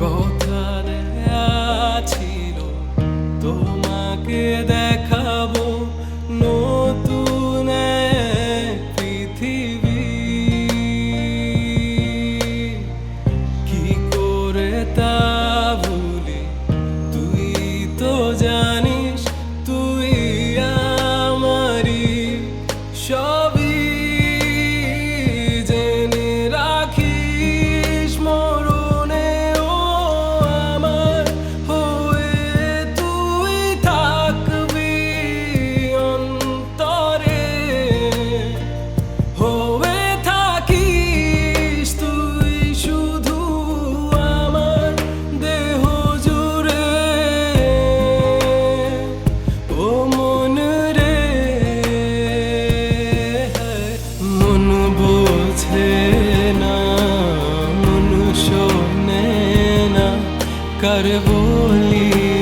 কথা ছিল, তোমাকে দেখাবো নতুন পৃথিবী। কি করে তা ভুলি? তুই তো জানিস, তুই আমারি সবই না মনুষ্য না কার বলি?